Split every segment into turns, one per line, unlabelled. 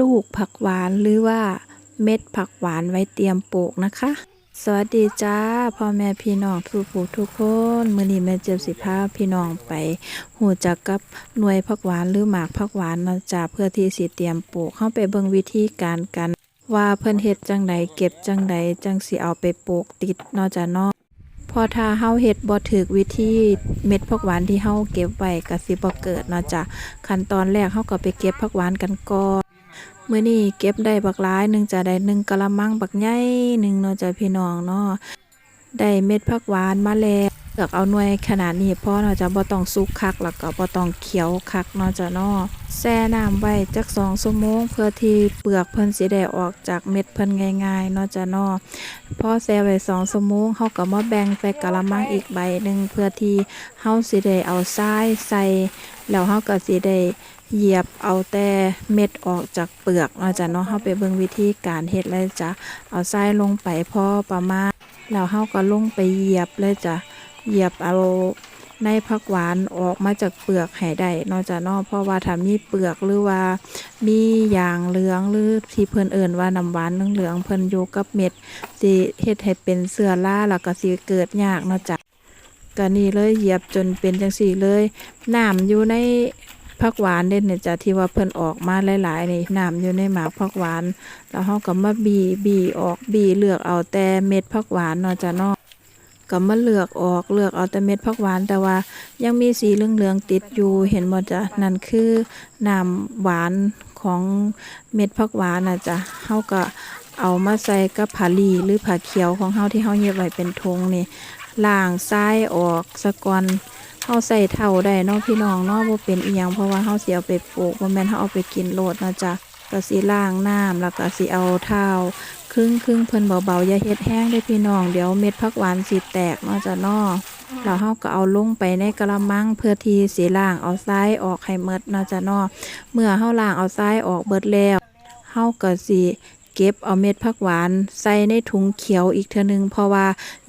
ลูกผักหวานหรือว่าเม็ดผักหวานไว้เตรียมปลูกนะคะ สวัสดีจ้าพ่อแม่พี่น้องทุกผู้ทุกคนมือนี้แม่เจ็บสิพาพี่น้องไปหูจักกับหน่วยผักหวานหรือหมากผักหวานนะจ้าเพื่อที่สิเตรียมปลูกเข้าไปเบิ่งวิธีการกัน ว่าเพิ่นเฮ็ดจังใดเก็บจังใดจังสิเอาไปปลูกติดนาะจ้าเนาะพอถ้าเฮาเฮ็ดบ่ถูกวิธีเม็ดผักหวานที่เฮาเก็บไว้ก็สิบ่เกิดเนาะจ้ะขั้นตอนแรกเฮาก็ไปเก็บผักหวานกันก่อน เมื้อนี้เก็บได้บักหลายหนึ่งจะได้หนึ่งกะละมังบักใหญ่หนึ่งเนาะจ้ะพี่น้องเนาะได้เม็ดผักหวานมาแล้วเลือกเอาหน่วยขนาดนี้พอเนาะจะบ่ต้องสุกคักแล้วก็บ่ต้องเขียวคักเนาะจ้ะเนาะแช่น้ำไว้จัก2ชั่วโมงเพื่อที่เปลือกเพิ่นสิได้ออกจากเม็ดเพิ่นง่ายๆเนาะจ้ะเนาะพอแช่ไว้สองชั่วโมงเฮาก็มาแบ่งใส่กะละมังอีกใบหนึ่งเพื่อที่เฮาสิได้เอาทรายใส่แล้วเฮาก็สิได้ เหยียบเอาแต่เม็ดออกจากเปลือกเนาะจ้ะเนาะเฮาไปเบิ่งวิธีการเฮ็ดเลยจ้ะเอาทรายลงไปพอประมาณ แล้วเฮาก็ลงไปเหยียบเลยจ้ะเหยียบเอาในผักหวานออกมาจากเปลือกให้ได้เนาะจ้ะเนาะเพราะว่าถ้ามีเปลือกหรือว่ามียางเหลืองหรือที่เพิ่นเอิ่นว่าน้ำหวานเหลืองๆเพิ่นอยู่กับเม็ดสิเฮ็ดให้เป็นเสื้อราแล้วก็สิเกิดยากเนาะจ้ะก็นี่เลยเหยียบจนเป็นจังซี่เลยน้ำอยู่ใน ผักหวานเด่นเนี่ยจ้ะที่ว่าเพิ่นออกมาหลายๆนี่น้ำอยู่ในหมากผักหวาน แล้วเฮาก็มาบีบีออกบีเลือกเอาแต่เม็ดผักหวานเนาะจ้ะเนาะก็มาเลือกออกเลือกเอาแต่เม็ดผักหวาน แต่ว่ายังมีสีเหลืองๆติดอยู่เห็นบ่จ้ะนั่นคือน้ำหวานของเม็ดผักหวานน่ะจ้ะเฮาก็เอามาใส่กับผาลีหรือผ้าเขียวของเฮาที่เฮาเย็บไว้เป็นธงนี่ล้างทรายออกซะกอน เฮาใส่เท่าได้เนาะพี่น้องเนาะบ่เป็นอีหยังเพราะว่าเฮาสิเอาไปปลูกบ่แม่นเฮาเอาไปกินโลดนาะจ้ะก็สิล้างน้ำแล้วก็สิเอาเท้าครึ่งครึ่งเพิ่นเบาๆอย่าเฮ็ดแห้งเด้พี่น้อง เดี๋ยวเม็ดผักหวานสิแตกเนาะจ้ะเนาะแล้วเฮาก็เอาลงไปในกระมังเพื่อที่สิล้างเอาทรายออกให้หมดเนาะจ้ะเนาะเมื่อเฮาล้างเอาทรายออกเบิดแล้วเฮาก็สิเก็บเอาเม็ดผักหวานใส่ในถุงเขียวอีกเทื่อนึงเพราะว่า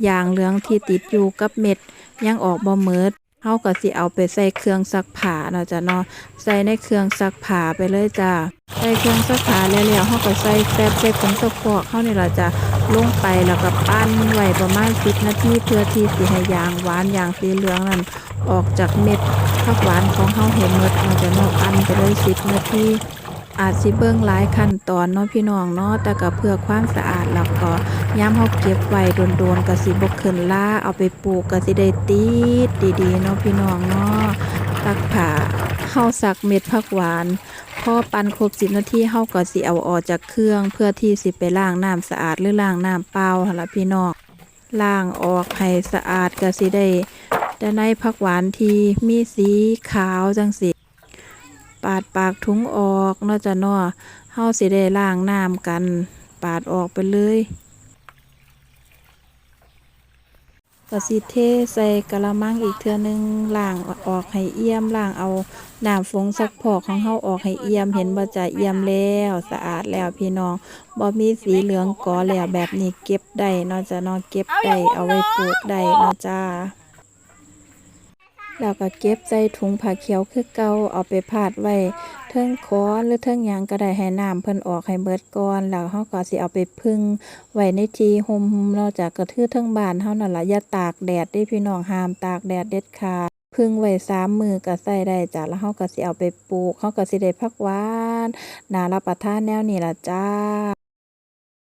ยางเหลืองที่ติดอยู่กับเม็ดยังออกบ่หมด เฮาก็สิเอาไปใส่เครื่องซักผ้าเนาะจ้ะเนาะใส่ในเครื่องซักผ้าไปเลยจ้ะใส่เครื่องซักผ้าแล้วแล้วเฮาก็ใส่แป๊บใส่ผงซักฟอกเฮานี่ล่ะจ้ะลงไปแล้วก็ปั้นไว้ประมาณ10นาทีเพื่อที่สิให้ยางหวานยางสีเหลืองนั่นออกจากเม็ดผักหวานของเฮาให้หมดเนาะจ้ะเนาะปั้นไปเลย10นาที อาจสิเบิ่งหลายขั้นตอนเนาะพี่น้องเนาะแต่ก็เพื่อความสะอาดแล้วก็ยามเฮาเก็บไว้โดนๆก็สิบ่ขึ้นลาเอาไปปลูกก็สิได้ติดดีๆเนาะพี่น้องเนาะตักผ้าเฮาสักเม็ดผักหวานพอปั่นครบ10นาทีเฮาก็สิเอาออกจากเครื่อง เพื่อที่สิไปล้างน้ำสะอาดหรือล้างน้ำเปล่าหละพี่น้องล้างออกให้สะอาดก็สิได้แต่ในผักหวานที่มีสีขาวจังสิาดปากถุงออกเนาะจ้ะเนาะเฮาสิได้ล้างน้ำกัน ปาดออกไปเลยก็สิเทใส่กะละมังอีกเทื่อนึงล้างออกให้เอี่ยมล้างเอาน้ำฟงซักพอกของเฮาออกให้เอี่ยมเห็นบ่จะเอี่ยมแล้วสะอาดแล้วพี่น้องบ่มีสีเหลืองกอแล้วแบบนี้เก็บได้นาะจ้ะนาะเก็บได้เอาไว้ปลูกได้นาะจ้า แล้วก็เก็บใส่ถุงผ้าเขียวคือเก่าเอาไปพาดไว้เทิงคอนหรือเทิงยังก็ได้ให้น้ำเพิ่นออกให้เบิดก่อนแล้วเฮาก็สิเอาไปพึ่งไว้ในที่ห่มนอกจากระทือเทิงบ้านเฮานั่นล่ะอย่าตากแดดเด้พี่น้องห้ามตากแดดเด็ดขาดพึ่งไว้สามมือก็ใส่ได้จ้ะแล้วเฮาก็สิเอาไปปลูกเฮาก็สิได้ผักหวานน่ารับประทานแนวนี้ล่ะจ้า